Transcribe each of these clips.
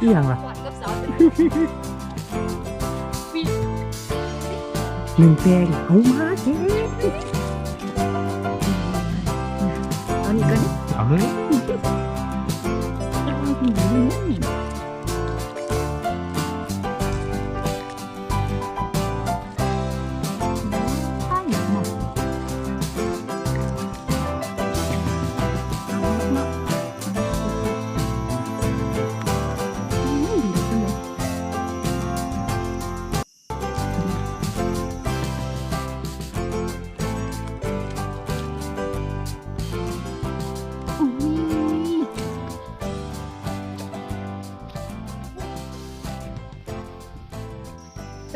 อีหยังล่ะกอดกับเสาหนึ่งแปลงเอามาเจ๊เอานี่ก็นี่เอาเลยส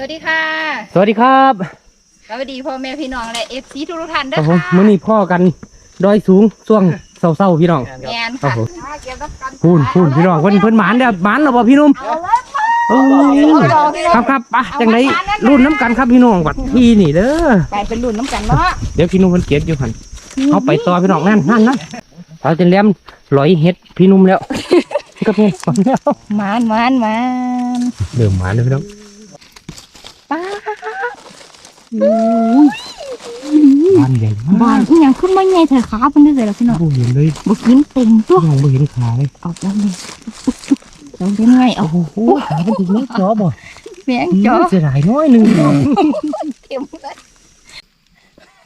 วัสดีค่ะ สวัสดีครับสวัสดีพ่อแม่พี่น้องและเอฟซีทุกๆท่านคเด้รัอบผมค่ะมื้อนี้พ่อกันดอยสูงช่วงเศร้าๆพี่น้องแมนครัค่ะบผมเก็บรับกันพูนพูนพี่น้องเพิ่นเพิ่นหมานเด้อหมานแล้วบ่พี่หนุ่มเอาเลยโอ้ครับครับไปจังไดรุ่นน้ำกันครับพี่น้องวัดที่นี่เด้อไปเป็นรุ่นน้ำกันเนาะเดี๋ยวพี่หนุ่มเพิ่นเก็บอยู่หั่นเอาไปต่อพี่น้องนั่นนั่นนั่นเอาจนแหลมลอยเฮ็ดพี่หนุ่มแล้วก็พี่ฟังแล้วมานมานมานเริ่มหมานเลยพี่น้องป้า บ้านใหญ่บ้ามานกอีหยังขึ้นมาใหญ่เถอะขาเป็นได้เลยพี่น้องบ่เห็นเลยบ่กินเต็มตัวพี่น้องบ่เห็นขาเลยเอาแล้วนี่เราเป็นไงเอาโอ้โหขาเป็นถึงนี้จอบ่แมงจ้อเสียดายน้อยหนึงพี่น้องเต็มเลย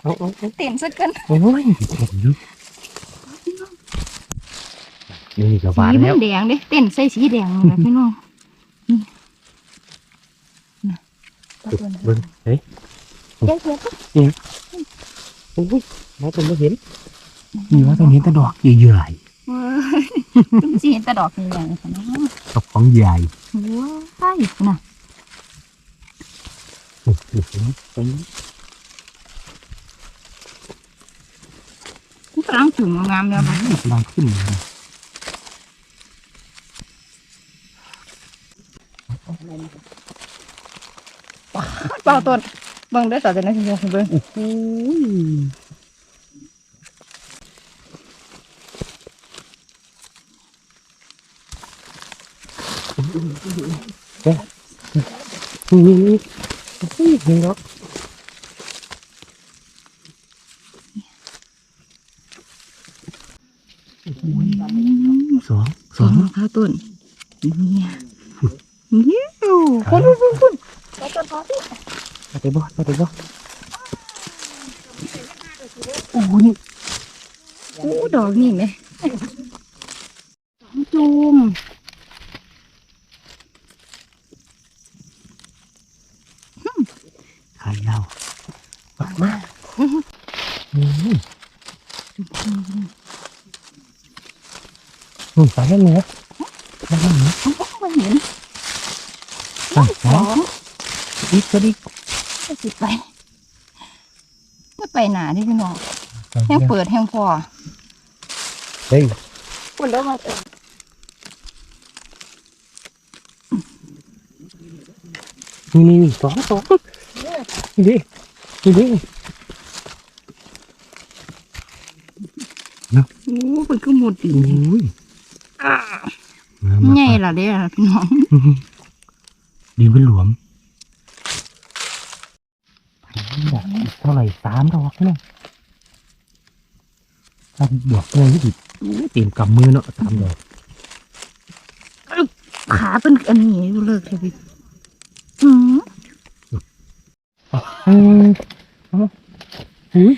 เอาเอาเอาเต็มสักกันโอ้ยเห็นอยู่นี่ก็หวานสีมัแล้วนแดงเด้เต้นใส่สีแดงนี่แหละพี่น้องนี่นะเอาตัวนั้นเบิ่งเฮ้ย เดี๋ยวเดี๋ยวโอ้ยมาตรงบ่เห็นนี่ว่าตรงเห็นแต่ดอกใหญ่เว้ยเป็นสีเห็นแตะดอกนี่อย่างนี้ค่ะเนาะๆดอกของใหญ่ว้ายน่ะโอ้โหตรงนี้กำลังถึงงามแล้วนะกำลังขึ้นเลยเปล่าต้น เบิ่งได้อต่อจากนั้นคุณเบิ่งโอ้โหเอ๊ะนี่นี่นี่โอ้ยเห็นแล้วสองสสอองงข้าวต้นเนี่ยเนี่ยคนคนคนคนต้นพอที่ ไปเตะบอลไปเตะบอลโอ้โหนี่โอ้ดอกนี่ไหมสองจุ่มขายยาวมากมากอืมอืมไปให้เหนือไปให้เหนือโอ้ไม่เห็นสองสองอีกก็ดีจะ สิไปจะไปหนาที่พี่น้องแห้งเปิดแห้งพอเฮ้ยคนแล้วมาเติมนี่นี่นี่สองสองนี่ดินี่ดิโอ้เป็นคือหมดดิโอ้ยมามาใหญ่ละเด้อพี่น้องดีเป็นหลวม เท่าไหร่สามดอกนี่สามดอกเลยที่เตรียมกำมือเนาะสามดอก ขาเป็นอันนี้ดูเลิกเลยพี่อืมอืมเอาอุ้ย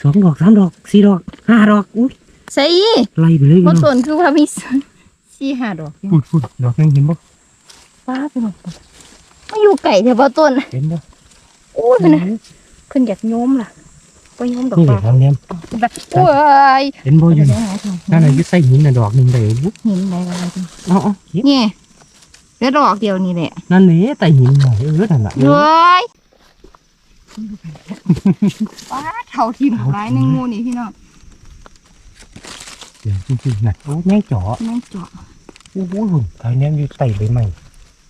สองดอกสามดอกสี่ดอกห้าดอกอุ้ยใส่ไล่ไปเลยบนเนาะต้นคือว่ามีสี่ห้าดอกพูดพูดดอกยังเห็นบ่ป้าพี่น้องมาอยู่ไก่แถวบ่ต้นเห็นบ่โอ้ยเพิ่นน่ะ เพิ่นอยากโยมล่ะก็โยมดอกนี่ปลาทางเนี้ยแบบโอ้ยเห็นบ่อยู่นั่นน่ะอยึดใส่หินน่ะดอกหนึ่งได้บุ๊หินอะไรอะไรจ้ะเอาเอาเห็นเนี่ยเหลือดอกเดียวนี่แหละนั่นนี่แต่หินน่ะเออนั่นน่ะเฮ้ยป้าเท่าทีมหลายหนึ่งหมูนี่พี่น้องเดี๋ยวจริงๆน่ะโอ้แม่งเจาะแม่งเจาะโอ้โหทางเนี้ยอยู่ใส่ใบใหม่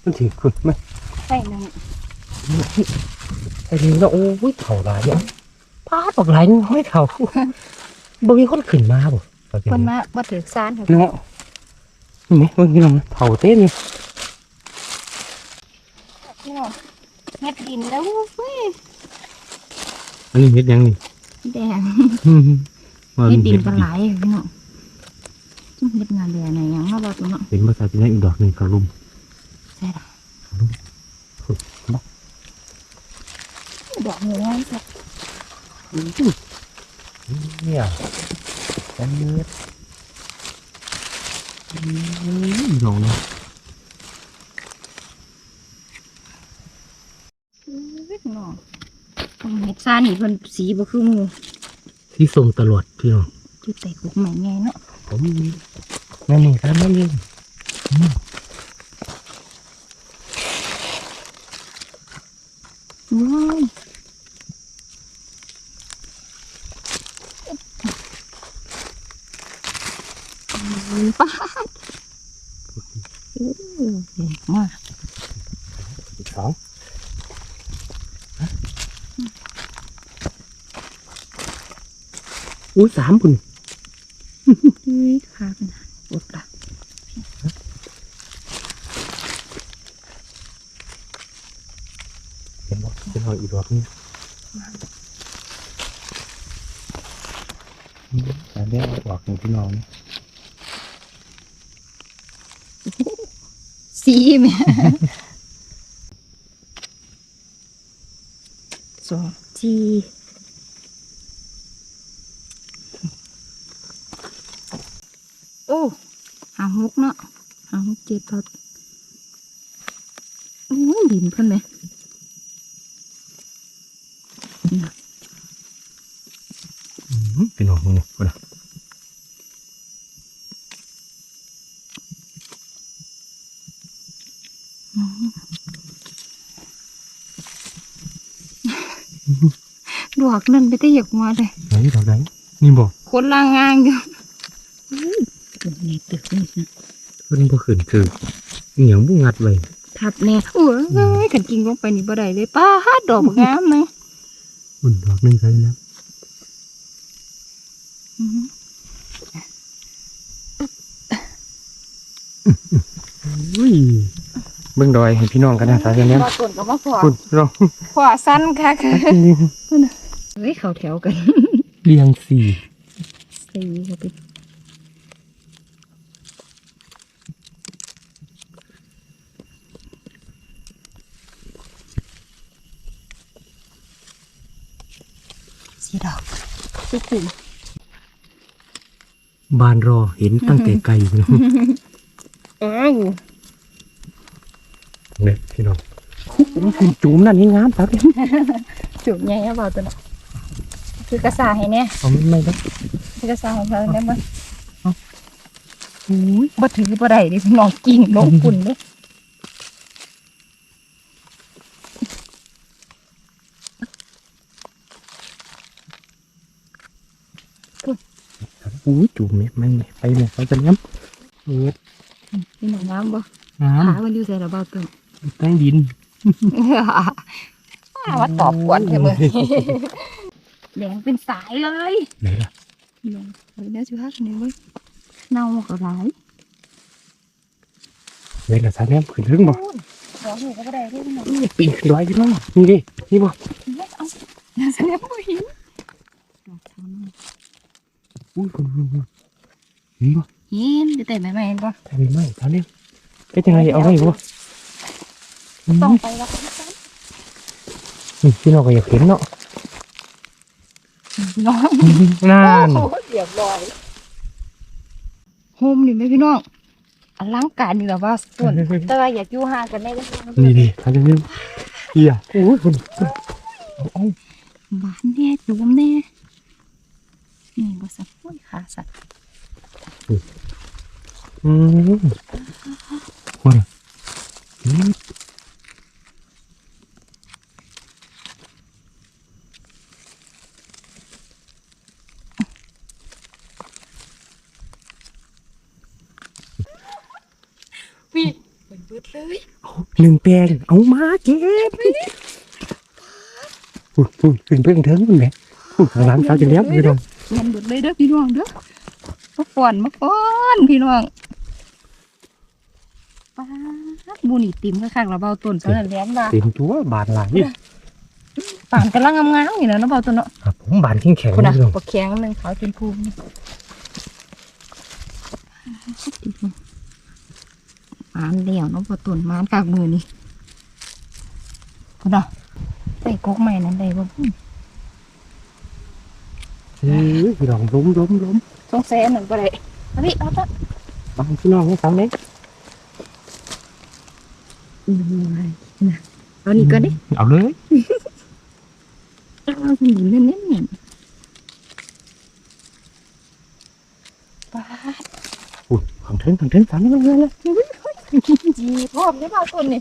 มันถือขึ้นไหมใส่หนึ่ง ไอ้นี่ก็โอ้ยเถ่าหลายอะพาดบอกหลายน้อยเถ่าบ่มีคนขึ้นมาบ่คนมาบ่ถือซานค่ะเนาะนี่ไหมเบิ่งพี่น้องเผาเต้นนี่พี่น้องเฮ็ดดินแล้วเว้ยอันนี้เฮ็ดหยังนี่แดงว่าเฮ็ดมีดินเฮ็ดก็หลายอยู่พี่น้องจุ่มเฮ็ดงานแดงไหนยังมาบ่ตัวเนาะเป็นภาษาจีนอีกดอกหนึ่งกระลุมใช่ล่ะ ดอกนี้ว่าสักเนี่ยอันนี้ลองนะเนาะเฮ็ดซ่านี่เพิ่นสีบ่คือหมู่ที่ทรงตลอดพี่น้องจุดแต่กุกใหม่ไงเนาะผมนั่นนี่ครับนั่นนี่ว้าว ป้าดโอ้เก่งมากสองอุ้ยสามปุ่นเฮ้ยขาเป็นหางอดละเห็นบ่เป็นหอยอีกดอกนึงแต่เรียกออกของพี่น้อง สีแม่สองทีโอ้หาฮกเนาะหาฮกเจ็ดพัดโอ้ยดินเพิ่นไหมพี่น้องมึงนี่คนล ดอกนั่นไปแต่อยากมาเลยไหนดอกไหนนี่บอกคนล่างงางอยู่อุ้ยตัวนี้ตึกนี่นะเพิ่นบ่ขึ้นคืออหย่างบ่งัดไว้ทับแน่โอ้ยขันกิ่งลงไปนี่บ่ได้เลยป้าดดอกบักงามเลยอุ่นดอกหนึงใส่แล้วอื้อหืออุ้ยเบิ่งดอยให้พี่น้องกันนะสายกันเนี้ยบ่ต้นกับบ่พอคุณพี่น้องพอสั้นค่ะคือ เฮ้ยเขาแถวกันเรียงสี่สี่ก็ไปสีดอกสุขุมบานรอเห็นตั้งแต่ไกลพี่น้องอ้าวเนี่ยพี่น้องคุณจุ่มนั่นนี่งามครับจุกใหญ่เอาเบาตัวน่ะ คือกระสาให้เนี่ยเอาไม่ไม่ได้คือกระสาของเราเนี่ยมันอุ้ยบ่ถือบ่ได้ดิพี่น้องกิ่งลงปุ่นเลยอุ้ยจุ่มเนี่ยไม่ไปเนี่ยไปจะเลี้ยมเออพี่น้องน้ำบ่งามขามันอยู่ใส่ระเบาตัวใต้ดินว่าตอบกวนเถอะมึง แดงเป็นสายเลยไหนล่ะลงเดี๋ยวสิพาคนนี้เว้ยเน่าก็หลายไหนล่ะสายเลี้ยมขึ้นถึงบ่เดี๋ยวหนูก็บ่ได้ที่พี่น้องนี่ปีนขึ้นดอยพี่น้องนี่ดินี่บ่เอาเดี๋ยวแสดงว่าหิวดอกช้ำอุ้ยคุณคุณคุณเห็นบ่เห็นจะเตะไหมไหมเห็นปะทำไมไม่สายเลี้ยมเป็นยังไงเอาไว้บ่อืมต้องไปแล้วนี่พี่น้องก็อยากเห็นเนาะ น้องนั่นโอ้โหเรียบร้อยโฮมนี่ไหมพี่น้องอลังการนี่แหละว่าส่วนแต่ว่าอยากอยู่ห่างกันได้ก็นี่ดิสายเลี้ยมเฮียโอ้ยคุณเอาเอาหวานแน่จุ่มแน่นี่ก็สักโอ้ยขาสัตว์อืมคนอืม พี่เป็นเบิดเลย หนึ่งแปลงเอามาเก็บพูดพูดขึ้นเพิ่งเถิงคุณแม่พูดข้างหลังสาวจะเลี้ยงพี่น้องเงินเบิดเลยเด้อพี่น้องเด้อมาก่อนมาก่อนพี่น้องป้าดบูนี่ติ่มข้างๆเราเบาต้นตอนนั้นแหลมว่าเต็มตัวบานหลายป่านกำลังงามๆอยู่นะเนาะเบาต้นเนาะครับผมบานแข็งแข็งคุณน่ะพี่น้องปกแข็งหนึงขาวเป็นภูมิ มานเดี่ยวเนาะเบาต้นมานกากมือนี่คุณน่ะใส่กกใหม่นั้นได้บ่พุ่นเฮ้ยพี่น้องล้มล้มล้มสงสัยอันหนึ่งบ่ได้อันนี้เอาตะบานพี่น้องให้สามเล็กอืมนะเอานี่ก็ดิเอาเลยเอาหนีนั่นนี่เนี่ยป้าดอุ้ยของเทิงของเทิงสามเล็กเลยเลย จีพร้อมได้เปล่าต้นนี่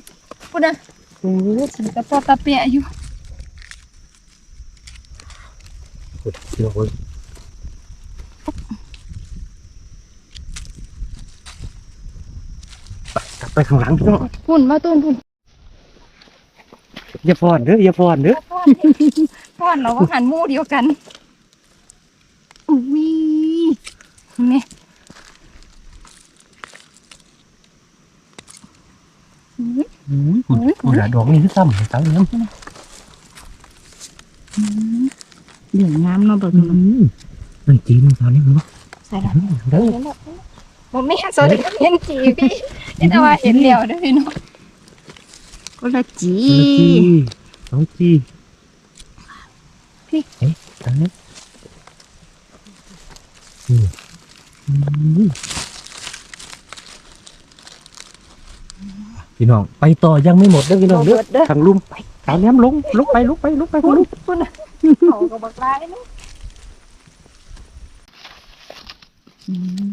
พุ่นน่ะโอ้ยฉันกระปอตะเปียอยู่พี่น้องเอ้ยไปกลับไปข้างหลังพี่น้องพุ่นมาต้นพุ่นอย่าพอนเด้ออย่าพอนเด้อพ่อนพ่อนเราก็หันหมู่เดียวกันอุ้ยนี่ อุ้ยคุณคุณดอกนี่คือซ้ำสามเล็กเหลืองงามเนาะเบิกอืมมันจีนสามเล็กมั้งใส่ละเด้อเห็นแล้วผมไม่เห็นโซนเห็นจีพี่เห็นแต่ว่าเห็นเหลียวเด้วยพี่น้องก็ละจีสองจีพี่เอ๊ะอันนี้อืมอืม พี่น้องไปต่อยังไม่หมดเด้อพี่น้องเด้อเด้อทางลุ่มไปตามแหลมลงลุกไปลุกไปลุกไปพุ่นลุกพุ่นน่ะเขาก็บักลายเนาะอืม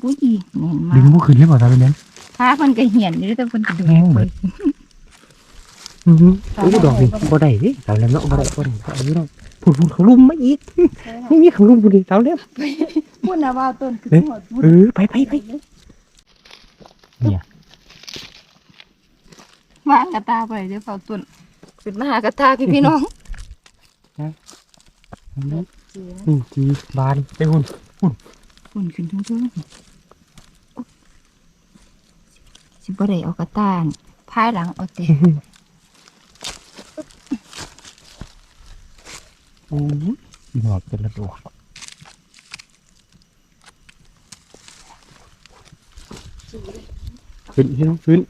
โอ้ยแน่นมาดึงกพวกขึ้นได้ป่ะตาเป็นนั้นถ้าเพิ่นก็เหียนอยู่แต่เพิ่นก็ดูแห้งเหมือนอือหือโอ้ยดอกนี่บ่ได้ดิตามแหลมเนาะบ่ได้บ่ได้เอาพี่น้องพูดพูดเขาลุ่มมาอีกไม่มีเขาลุ่มพูดดิตามแหลมพุ่นน่ะว่าต้นคือเอ๊ะหมดพุ่นเออไปไปไป เนี่ยมากระตาไปเดี๋ยวเฝ้าต้นขึ้นมาหากระตาพี่พี่น้องนี่จีบานไปหุ่นพุ่นขึ้นทั้งทั้งสิบ่ได้เอากระตานพายหลังเอาเตะโอ้ยหอดเป็นระดอก ขึ้นพี่น้องขึ้น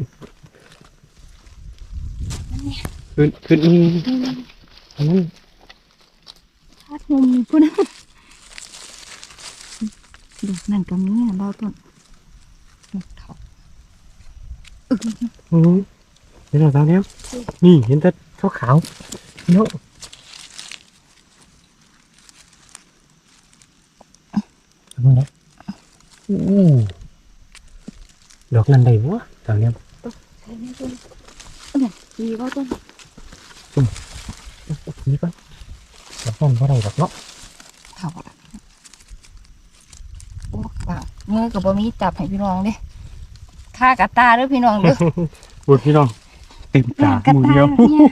ขึ้นขึ้นนี่อันนั้นพาดมุมนี่พุ่นนะดูนั่นก็มีนะเบ้าต้นดอกเถาโอ้ยเห็นหรอตาแล้วนี่เห็นแต่ขาวขาวๆเนาะทำไงโอ้ ดอกนั้นได้บ่ตาแล้วใช่ไหมต้นเนี่ยมีเบ้าต้นนี่ก่อนดอกนั้นบ่ได้ดอกเนาะเถาอะโอ้ปากมือกับบ่มีจับให้พี่น้องเด้ค่ากระตาเด้อพี่น้องเด้อปวดพี่น้องเต็มตากระหมูตาเดียวเนี่ย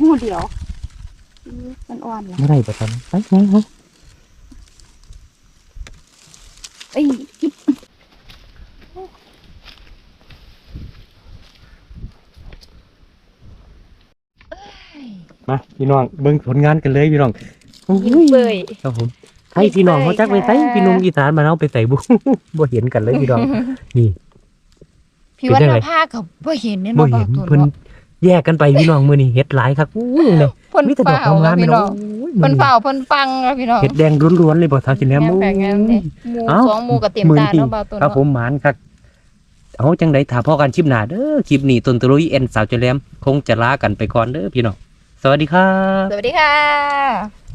หมูเดียวอื้อมันอ่อนเหรอไม่ได้ประกันไปไปไปเอ้ย มาพี่น้องเบิ่งผลงานกันเลยพี่น้องโอ้ยิ้มยเบยครับผมไทยพี่น้องเขาจักไปไทยพี่หนุ่มอีสานมาเอาไปใส่บุบ่เห็นกันเลยพี่น้องนี่พี่วัเป็นฒจังนไงภากับบ่เห็นเนี่ยบ่เนาะเห็นบางตัวเพิ่นเนาะแยกกันไปพี่น้องมื้อนี้เฮ็ดหลายครับอู้ยเลยเพิ่นมีแต่ดอกเฝ้างามๆพี่พี่น้น้อองงเพิ่นเฝ้าเพิ่นฟังนะพี่น้องเฮ็ดแดงล้วนๆเลยบ่ทาสิแล้วแม่มูแปลงงานนี่หมูเอ้าสองหมูกับเต็มตาเนาะบ่าวตัวครับเนาะผมหมานครับเอาจังไดถ้าพอกันคลิปหน้าเด้อคลิปนี้ต้นตรุยเอ็นสาวเจแลมคงจะลากันไปก่อนเด้อพี่น้องส วัสดีครับ สวัสดีค่ะ